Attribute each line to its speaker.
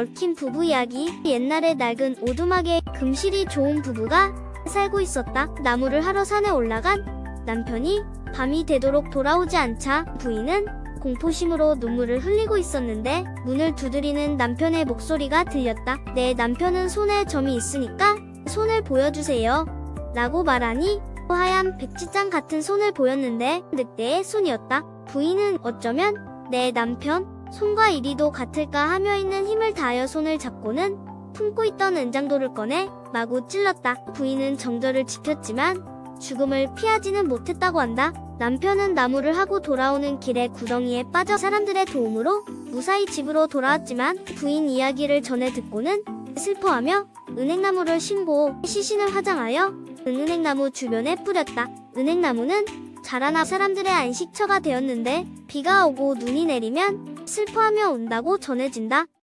Speaker 1: 얽힌 부부 이야기. 옛날에 낡은 오두막에 금실이 좋은 부부가 살고 있었다. 나무를 하러 산에 올라간 남편이 밤이 되도록 돌아오지 않자 부인은 공포심으로 눈물을 흘리고 있었는데 문을 두드리는 남편의 목소리가 들렸다. 내 남편은 손에 점이 있으니까 손을 보여주세요. 라고 말하니 하얀 백지장 같은 손을 보였는데 늑대의 손이었다. 부인은 어쩌면 내 남편 손과 이리도 같을까 하며 있는 힘을 다하여 손을 잡고는 품고 있던 은장도를 꺼내 마구 찔렀다. 부인은 정절을 지켰지만 죽음을 피하지는 못했다고 한다. 남편은 나무를 하고 돌아오는 길에 구덩이에 빠져 사람들의 도움으로 무사히 집으로 돌아왔지만 부인 이야기를 전해 듣고는 슬퍼하며 은행나무를 심고 시신을 화장하여 은은행나무 주변에 뿌렸다. 은행나무는 자라나 사람들의 안식처가 되었는데 비가 오고 눈이 내리면 슬퍼하며 운다고 전해진다.